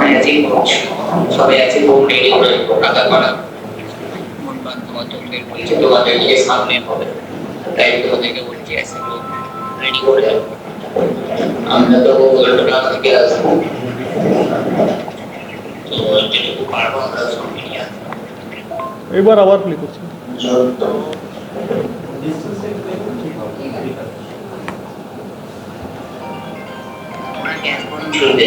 Magic হচ্ছে সবাই আছে হোম রেডি করে টাকা করা। বলছে তোমাদেরকে সামনে হবে। তাই তোমাদেরকে বলছি এসে রেডি করে যাও। আমরা তো উল্টোটা থেকে আসব। তো যেটুকু পারব আমরা সব নিয়ে আসব। এবার আবার প্লে করছি। যত আমরা গ্যাস বন্ধ শুরুতে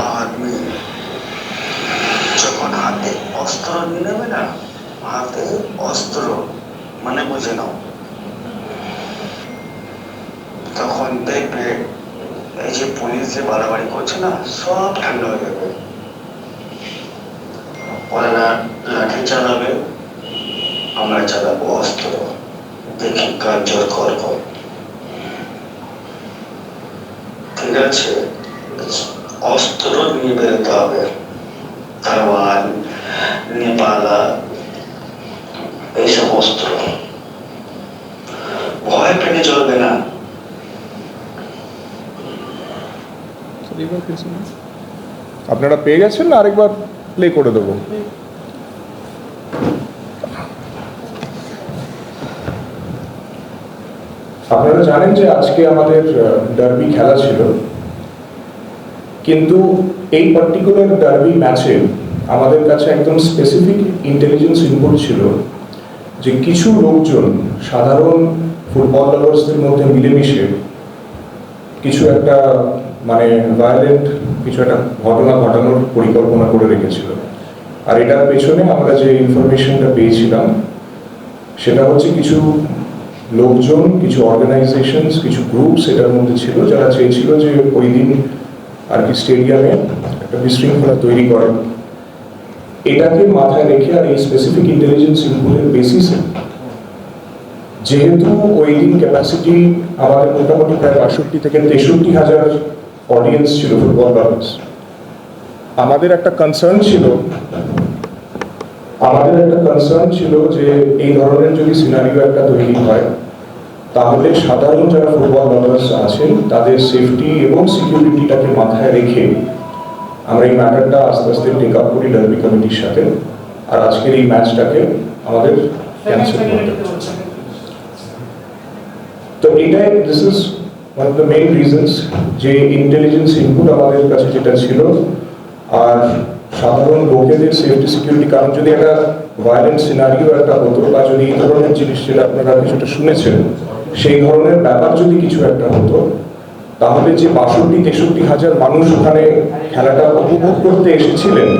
আর যখন হাতে অস্ত্র নেবে না, হাতে অস্ত্র মানে বুঝে নাও। তখন দেখবে এই যে পুলিশ যে বাড়াবাড়ি করছে না, সব ঠান্ডা হয়ে যাবে। ওরা লাঠি চালাবে, আমরা চালাবো অস্ত্র। দেখি কার জোর কর। ঠিক আছে? অস্ত্র বেরোতে হবে তারওয়াল নেপালা এইসব অস্ত্র ভয় পেটে চলবে না। আপনারা পেয়ে গেছেন না? আরেকবার প্লে করে দেবো। আপনারা জানেন যে আজকে আমাদের ডার্বি খেলা ছিল। কিন্তু এই পার্টিকুলার ডার্বি ম্যাচে আমাদের কাছে একদম স্পেসিফিক ইন্টেলিজেন্স ইনপুট ছিল যে কিছু লোকজন, সাধারণ ফুটবল লাভার্সদের মধ্যে মিলেমিশে কিছু একটা মানে ভায়োলেন্ট কিছু একটা ঘটনা ঘটানোর পরিকল্পনা করে রেখেছিল। আর এটার পেছনে আমরা যে ইনফরমেশনটা পেয়েছিলাম, সেটা হচ্ছে কিছু লোকজন, কিছু অর্গানাইজেশনস কিছু গ্রুপস এটার মধ্যে ছিল যারা চেয়েছিল যে ওই দিন আর কি স্টেডিয়ামে একটা বিশৃঙ্খলা তৈরি করে এটাকে মাথায় রেখে আর এই স্পেসিফিক ইন্টেলিজেন্স ইনপুটের বেসিসে যেহেতু ওই দিন ক্যাপাসিটি আমাদের মোটামুটি প্রায় বাষট্টি থেকে তেষট্টি হাজার অডিয়েন্স ছিল ফুটবল লাভার্স আমাদের একটা কনসার্ন ছিল, আমাদের একটা কনসার্ন ছিল যে এই ধরনের যদি সিনারিও একটা তৈরি হয় তাহলে সাধারণ যারা ফুটবল লাভার্স আছেন, তাদের সেফটি এবং সিকিউরিটিটাকে মাথায় রেখে আমরা এই ম্যাটারটা আস্তে আস্তে টেক আপ করি ডার্বি কমিটির সাথে। আর আজকের এই ম্যাচটাকে আমাদের ক্যান্সেল করতে তো এটাই this is one of the main reasons যে ইন্টেলিজেন্স ইনপুট আমাদের কাছে যেটা ছিল। আর সাধারণ লোকেদের সেফটি সিকিউরিটি কারণ যদি একটা ভায়োলেন্ট সিনারিও একটা হতো, বা যদি এই ধরনের জিনিস যেটা আপনারা কিছুটা শুনেছেন সেই ধরনের ব্যাপার যদি কিছু একটা হতো তাহলে যে বাষট্টি তেষট্টি হাজার মানুষ ওখানে খেলাটা উপভোগ করতে এসেছিলেন।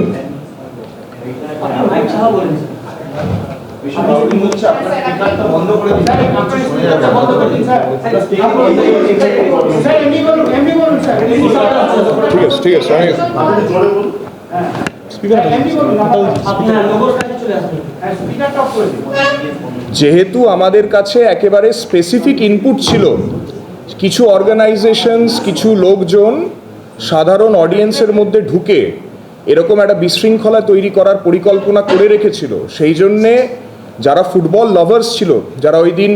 ঠিক আছে ঠিক আছে স্পিকার যেহেতু আমাদের কাছে একেবারে স্পেসিফিক ইনপুট ছিল, কিছু অর্গানাইজেশনস কিছু লোকজন সাধারণ অডিয়েন্সের মধ্যে ঢুকে এরকম একটা বিশৃঙ্খলা তৈরি করার পরিকল্পনা করে রেখেছিল। সেই জন্যে যারা ফুটবল লাভার্স ছিল, যারা ওই দিন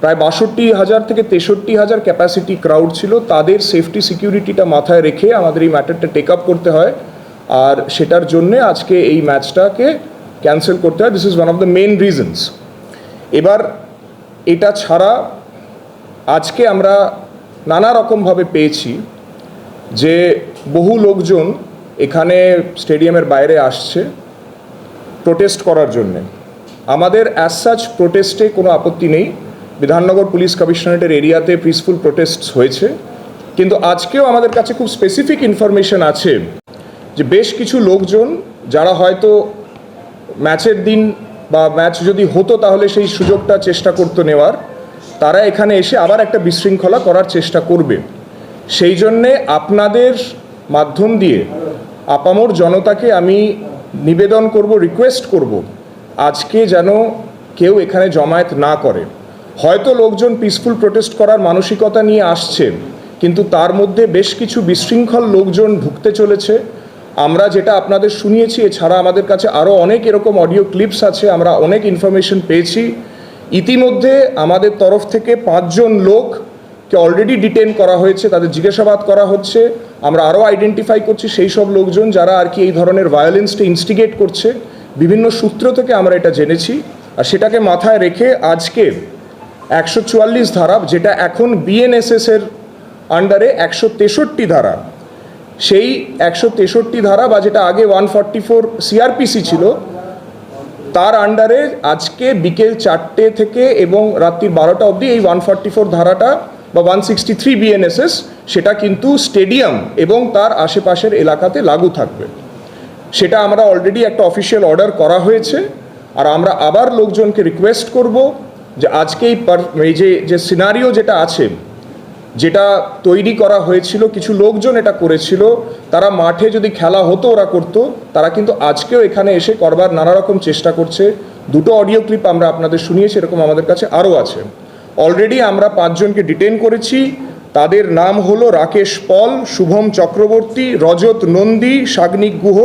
প্রায় বাষট্টি হাজার থেকে তেষট্টি হাজার ক্যাপাসিটি ক্রাউড ছিল, তাদের সেফটি সিকিউরিটিটা মাথায় রেখে আমাদের এই ম্যাটারটা টেক আপ করতে হয়। আর সেটার জন্যে আজকে এই ম্যাচটাকে ক্যান্সেল করতে হয়। This is one of the main reasons এবার এটা ছাড়া আজকে আমরা নানা রকমভাবে পেয়েছি যে বহু লোকজন এখানে স্টেডিয়ামের বাইরে আসছে প্রোটেস্ট করার জন্যে। আমাদের অ্যাজ সাচ প্রোটেস্টে কোনো আপত্তি নেই। বিধাননগর পুলিশ কমিশনারেটের এরিয়াতে পিসফুল প্রোটেস্ট হয়েছে। কিন্তু আজকেও আমাদের কাছে খুব স্পেসিফিক ইনফরমেশন আছে যে বেশ কিছু লোকজন যারা হয়তো ম্যাচের দিন বা ম্যাচ যদি হতো তাহলে সেই সুযোগটা চেষ্টা করতো নেওয়ার। তারা এখানে এসে আবার একটা বিশৃঙ্খলা করার চেষ্টা করবে। সেই জন্যে আপনাদের মাধ্যম দিয়ে আপামর জনতাকে আমি নিবেদন করব রিকোয়েস্ট করব, আজকে যেন কেউ এখানে জমায়েত না করে। হয়তো লোকজন পিসফুল প্রোটেস্ট করার মানসিকতা নিয়ে আসছে, কিন্তু তার মধ্যে বেশ কিছু বিশৃঙ্খল লোকজন ঢুকতে চলেছে। আমরা যেটা আপনাদের শুনিয়েছি, এছাড়া আমাদের কাছে আরও অনেক এরকম অডিও ক্লিপস আছে, আমরা অনেক ইনফরমেশন পেয়েছি। ইতিমধ্যে আমাদের তরফ থেকে পাঁচজন লোককে অলরেডি ডিটেন করা হয়েছে, তাদের জিজ্ঞাসাবাদ করা হচ্ছে। আমরা আরও আইডেন্টিফাই করছি সেই সব লোকজন যারা আর কি এই ধরনের ভায়োলেন্সটা ইনস্টিগেট করছে। বিভিন্ন সূত্র থেকে আমরা এটা জেনেছি। আর সেটাকে মাথায় রেখে আজকে একশো চুয়াল্লিশ ধারা, যেটা এখন বিএনএসএস এর আন্ডারে একশো তেষট্টি ধারা সেই একশো তেষট্টি ধারা বা যেটা আগে ওয়ান ফর্টি ফোর সিআরপিসি ছিল, তার আন্ডারে আজকে বিকেল চারটে থেকে এবং রাত্রি বারোটা অবধি এই ওয়ান ফর্টি ফোর ধারাটা বা ওয়ান সিক্সটি থ্রি বিএনএসএস সেটা কিন্তু স্টেডিয়াম এবং তার আশেপাশের এলাকাতে লাগু থাকবে। সেটা আমরা অলরেডি একটা অফিসিয়াল অর্ডার করা হয়েছে। আর আমরা আবার লোকজনকে রিকোয়েস্ট করব যে আজকে এই পার- এই যে যে সিনারিও যেটা আছে যেটা তৈরি করা হয়েছিল, কিছু লোকজন এটা করেছিল, তারা মাঠে যদি খেলা হতো ওরা করতো, তারা কিন্তু আজকেও এখানে এসে করবার নানা রকম চেষ্টা করছে। দুটো অডিও ক্লিপ আমরা আপনাদের শুনিয়েছি, এরকম আমাদের কাছে আরও আছে। অলরেডি আমরা পাঁচজনকে ডিটেন করেছি, তাদের নাম হলো রাকেশ পল, শুভম চক্রবর্তী, রজত নন্দী সাগ্নিক গুহ,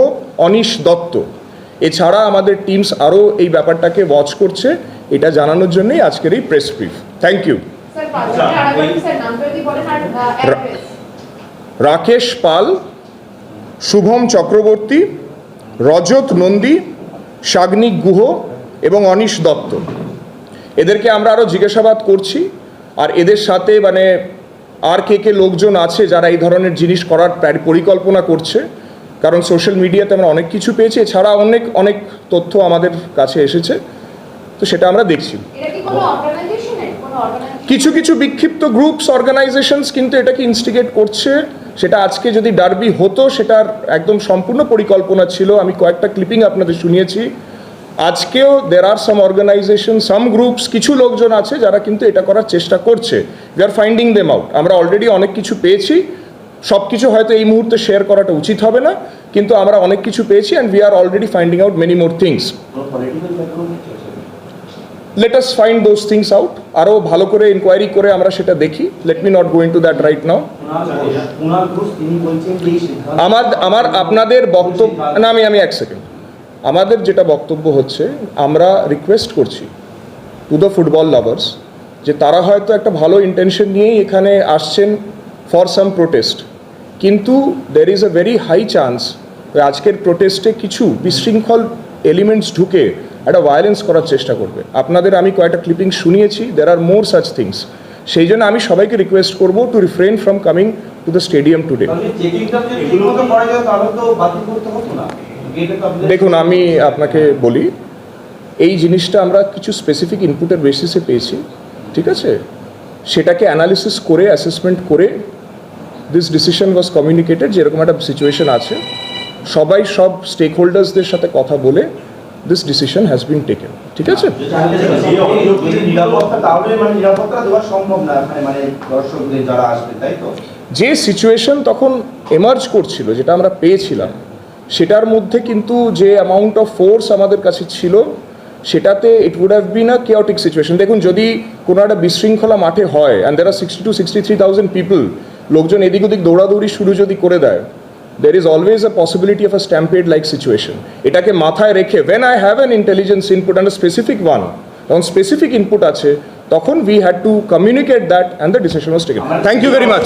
অনিশ দত্ত। এছাড়া আমাদের টিমস আরও এই ব্যাপারটাকে ওয়াচ করছে, এটা জানানোর জন্যই আজকের এই প্রেস ব্রিফ থ্যাংক ইউ বলেন আর অ্যাড্রেস। রাকেশ পাল শুভম চক্রবর্তী রজত নন্দী সাগ্নিক গুহ এবং অনিশ দত্ত। এদেরকে আমরা আরও জিজ্ঞাসাবাদ করছি আর এদের সাথে মানে আর কে কে লোকজন আছে যারা এই ধরনের জিনিস করার পরিকল্পনা করছে কারণ সোশ্যাল মিডিয়াতে আমরা অনেক কিছু পেয়েছি এছাড়া অনেক অনেক তথ্য আমাদের কাছে এসেছে তো সেটা আমরা দেখছি। কিছু কিছু বিক্ষিপ্ত গ্রুপস অর্গানাইজেশনস কিন্তু এটাকে ইনস্টিগেট করছে। সেটা আজকে যদি ডার্বি হতো, সেটার একদম সম্পূর্ণ পরিকল্পনা ছিল। আমি কয়েকটা ক্লিপিং আপনাদের শুনিয়েছি। আজকেও দের আর সাম অর্গানাইজেশন সাম গ্রুপস কিছু লোকজন আছে যারা কিন্তু এটা করার চেষ্টা করছে। We are finding them out আমরা অলরেডি অনেক কিছু পেয়েছি। সব কিছু হয়তো এই মুহূর্তে শেয়ার করাটা উচিত হবে না। কিন্তু আমরা অনেক কিছু পেয়েছি and we are already finding out many more things let us find those things out আরও ভালো করে ইনকোয়ারি করে আমরা সেটা দেখি। Let me not going to that right now আমার আমার আপনাদের বক্তব্য না, আমি আমি এক সেকেন্ড আমাদের যেটা বক্তব্য হচ্ছে, আমরা রিকোয়েস্ট করছি টু দ্য ফুটবল লাভার্স যে তারা হয়তো একটা ভালো ইন্টেনশন নিয়েই এখানে আসছেন ফর সাম প্রোটেস্ট কিন্তু there is a very high chance আজকের প্রোটেস্টে কিছু বিশৃঙ্খল এলিমেন্টস ঢুকে একটা ভায়োলেন্স করার চেষ্টা করবে। আপনাদের আমি কয়েকটা clipping শুনিয়েছি there are more such things সেই জন্য আমি সবাইকে রিকোয়েস্ট করব to refrain from coming to the stadium today দেখুন আমি আপনাকে বলি এই জিনিসটা আমরা কিছু স্পেসিফিক ইনপুটের বেসিসে পেয়েছি ঠিক আছে? সেটাকে অ্যানালিসিস করে অ্যাসেসমেন্ট করে দিস ডিসিশন ওয়াজ কমিউনিকেটেড যেরকম একটা সিচুয়েশন আছে। সবাই সব স্টেক হোল্ডার্সদের সাথে কথা বলে this decision has been taken ঠিক আছে? নিরাপত্তা তাহলে মানে মানে যে সিচুয়েশন তখন এমার্জ করছিল যেটা আমরা পেয়েছিলাম সেটার মধ্যে কিন্তু যে অ্যামাউন্ট অফ ফোর্স আমাদের কাছে ছিল সেটাতে it would have been a chaotic situation দেখুন যদি কোনো একটা বিশৃঙ্খলা মাঠে হয় and there are sixty two sixty three thousand people লোকজন এদিক ওদিক দৌড়াদৌড়ি শুরু যদি করে দেয় there is always a possibility of a stampede like situation এটাকে মাথায় রেখে when I have an intelligence input and specific one তখন স্পেসিফিক ইনপুট আছে, তখন we had to communicate that and the decision was taken thank you very much